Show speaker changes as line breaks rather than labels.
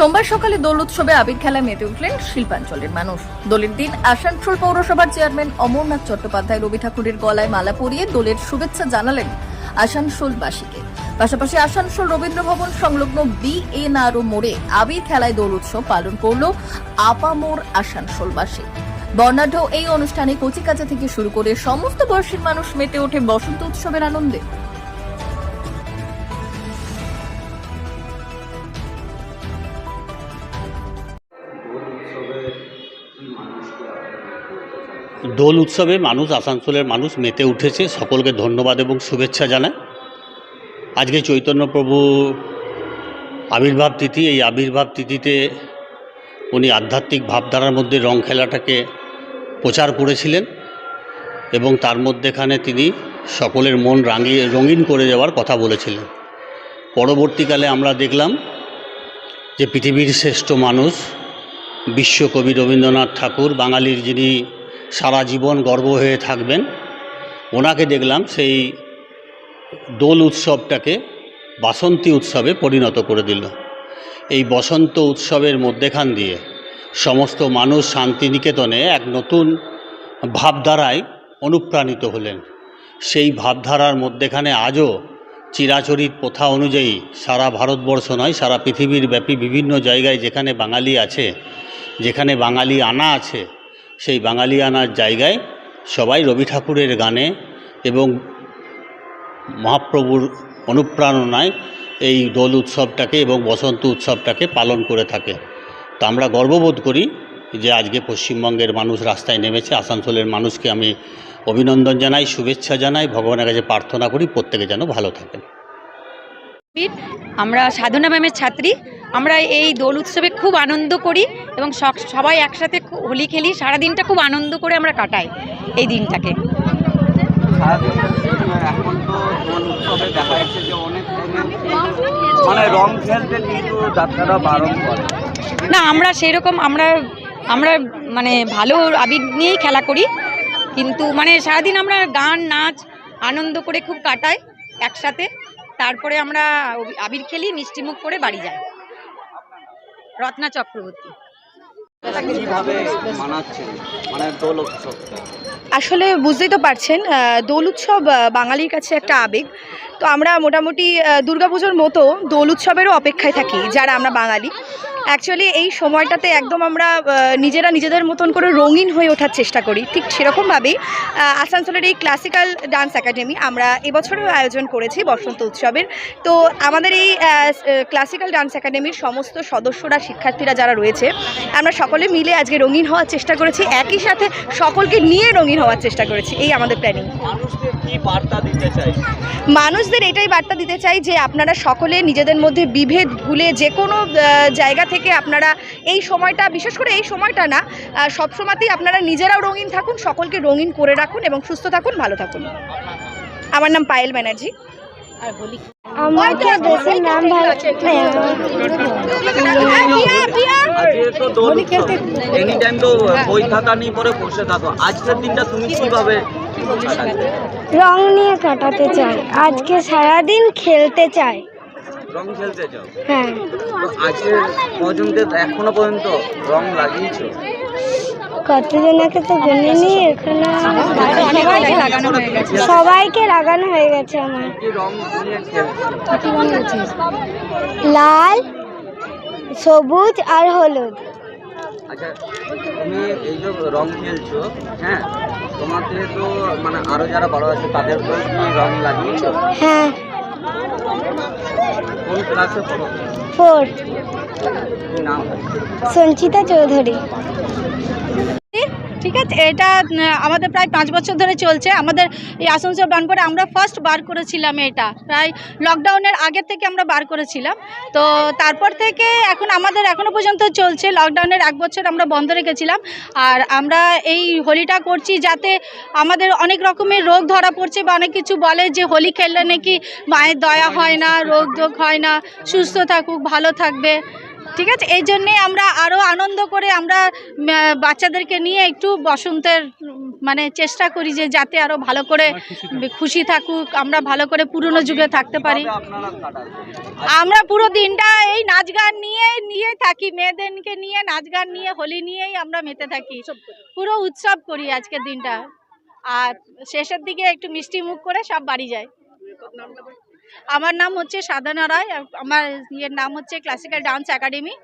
সোমবার সকালে দোল উৎসবে আবির খেলায় মেতে উঠলেন শিল্পাঞ্চলের মানুষ। দোলের দিন আসানসোল পৌরসভার চেয়ারম্যান অমরনাথ চট্টোপাধ্যায় রবি ঠাকুরের গলায় মালা পরিয়ে দোলের শুভেচ্ছা জানালেন আসানসোলবাসীকে। পাশাপাশি আসানসোল রবীন্দ্র ভবন সংলগ্ন বিএনআরও মোড়ে আবির খেলায় দোল উৎসব পালন করল আপামোর আসানসোলবাসী। বর্ণাঢ্য এই অনুষ্ঠানে কচিকাচা থেকে শুরু করে সমস্ত বয়সীর মানুষ মেতে ওঠে বসন্ত উৎসবের আনন্দে।
দোল উৎসবে মানুষ, আসানসোলের মানুষ মেতে উঠেছে। সকলকে ধন্যবাদ এবং শুভেচ্ছা জানায়। আজকে চৈতন্যপ্রভু আবির্ভাব তিথি, এই আবির্ভাব তিথিতে উনি আধ্যাত্মিক ভাবধারার মধ্যে রং খেলাটাকে প্রচার করেছিলেন এবং তার মধ্যেখানে তিনি সকলের মন রাঙিয়ে, রঙিন করে দেওয়ার কথা বলেছিলেন। পরবর্তীকালে আমরা দেখলাম যে পৃথিবীর শ্রেষ্ঠ মানুষ বিশ্বকবি রবীন্দ্রনাথ ঠাকুর, বাঙালির যিনি সারা জীবন গর্ব হয়ে থাকবেন। ওনাকে দেখলাম সেই দোল উৎসবটাকে বাসন্তী উৎসবে পরিণত করে দিল। এই বসন্ত উৎসবের মধ্যেখান দিয়ে সমস্ত মানুষ শান্তিনিকেতনে এক নতুন ভাবধারায় অনুপ্রাণিত হলেন। সেই ভাবধারার মধ্যেখানে আজও চিরাচরিত প্রথা অনুযায়ী সারা ভারতবর্ষ নয়, সারা পৃথিবীর ব্যাপী বিভিন্ন জায়গায় যেখানে বাঙালি আছে, যেখানে বাঙালি আনা আছে সেই বাঙালি আনার জায়গায় সবাই রবি ঠাকুরের গানে এবং মহাপ্রভুর অনুপ্রেরণায় এই দোল উৎসবটাকে এবং বসন্ত উৎসবটাকে পালন করে থাকে। তা আমরা গর্ববোধ করি যে আজকে পশ্চিমবঙ্গের মানুষ রাস্তায় নেমেছে, আসানসোলের মানুষকে আমি অভিনন্দন জানাই, শুভেচ্ছা জানাই, ভগবানের কাছে প্রার্থনা করি প্রত্যেকে যেন ভালো থাকেন
আমরা সাধনা ম্যামের ছাত্রী। আমরা এই দোল উৎসবে খুব আনন্দ করি এবং সবাই একসাথে হোলি খেলি সারা দিনটা খুব আনন্দ করে আমরা কাটাই এই দিনটাকে।
এখন তো দোল উৎসবে দেখা যাচ্ছে যে অনেক মানে রং খেলতে কিন্তু ডাক্তাররা বারণ করে।
না আমরা সেই রকম আমরা আমরা মানে ভালো আবির নিয়েই খেলা করি কিন্তু মানে সারাদিন আমরা গান নাচ আনন্দ করে খুব কাটাই একসাথে। তারপরে আমরা আবির খেলি মিষ্টিমুখ করে বাড়ি যাই। রত্না চক্রবর্তী।
কীভাবে মানাচ্ছেন? মানে
আসলে বুঝতেই তো পারছেন দোল উৎসব বাঙালির কাছে একটা আবেগ। তো আমরা মোটামুটি দুর্গাপুজোর মতো দোল উৎসবেরও অপেক্ষায় থাকি যারা আমরা বাঙালি। অ্যাকচুয়ালি এই সময়টাতে একদম আমরা নিজেরা নিজেদের মতন করে রঙিন হয়ে ওঠার চেষ্টা করি। ঠিক সেরকমভাবেই আসানসোলের এই ক্লাসিক্যাল ডান্স একাডেমি আমরা এবছরেও আয়োজন করেছি বসন্ত উৎসবের। তো আমাদের এই ক্লাসিক্যাল ডান্স একাডেমির সমস্ত সদস্যরা শিক্ষার্থীরা যারা রয়েছে আমরা সকলে মিলে আজকে রঙিন হওয়ার চেষ্টা করেছি। একই সাথে সকলকে নিয়ে রঙিন হওয়ার চেষ্টা করেছি। এই আমাদের প্ল্যানিং
মানুষদের বার্তা
মানুষদের এটাই বার্তা দিতে চাই যে আপনারা সকলে নিজেদের মধ্যে বিভেদ ভুলে যে কোনো জায়গা থেকে আপনারা এই সময়টা বিশেষ করে এই সময়টা না আহ, সব সময়তেই আপনারা নিজেরাও রঙিন থাকুন সকলকে রঙিন করে রাখুন এবং সুস্থ থাকুন ভালো থাকুন। আমার নাম পায়েল ব্যানার্জি।
আমাকে দেশের নাম ভালো
আজকে তো এনি টাইম তো বই খাতা নিয়ে পরে বসে থাকো। আজকের দিনটা তুমি কীভাবে
রং নিয়ে কাটাতে চাই। আজকে সারাদিন খেলতে চাই।
রং খেলতে চাও?
হ্যাঁ।
আজকে পর্যন্ত এখনও পর্যন্ত রং লাগিয়েছো?
কতজনকে তো গুনিনি এখানে
সবাইকে লাগানো হয়ে গেছে
আমার। লাল সবুজ আর হলুদ।
আচ্ছা তুমি এই যে রং খেলছো হ্যাঁ তোমাকে তো মানে আরও যারা বড় আছে তাদেরকেও কি রং লাগিয়েছো?
হ্যাঁ। ফোর সঞ্চিতা চৌধুরী।
ঠিক আছে? এটা আমাদের প্রায় পাঁচ বছর ধরে চলছে। আমাদের এই আসানসোল বানপুরে আমরা ফার্স্ট বার করেছিলাম এটা। প্রায় লকডাউনের আগের থেকে আমরা বার করেছিলাম। তো তারপর থেকে এখন আমাদের এখনও পর্যন্ত চলছে। লকডাউনের এক বছর আমরা বন্ধ রেখেছিলাম। আর আমরা এই হোলিটা করছি যাতে আমাদের অনেক রকমের রোগ ধরা পড়ছে বা অনেক কিছু বলে যে হোলি খেললে নাকি মায়ের দয়া হয় না রোগ টোগ হয় না। সুস্থ থাকুক, ভালো থাকবে। ঠিক আছে? এই জন্যে আমরা আরও আনন্দ করে আমরা বাচ্চাদেরকে নিয়ে একটু বসন্তের মানে চেষ্টা করি যে যাতে আরও ভালো করে খুশি থাকুক। আমরা ভালো করে পুরনো যুগে থাকতে পারি। আমরা পুরো দিনটা এই নাচ গান নিয়ে নিয়ে থাকি মেয়েদেরকে নিয়ে নাচ গান নিয়ে হোলি নিয়েই আমরা মেতে থাকি। পুরো উৎসব করি আজকের দিনটা। আর শেষের দিকে একটু মিষ্টি মুখ করে সব বাড়ি যায়। আমার নাম হচ্ছে সাধনা রায় আমার ইয়ের নাম হচ্ছে ক্লাসিক্যাল ডান্স একাডেমি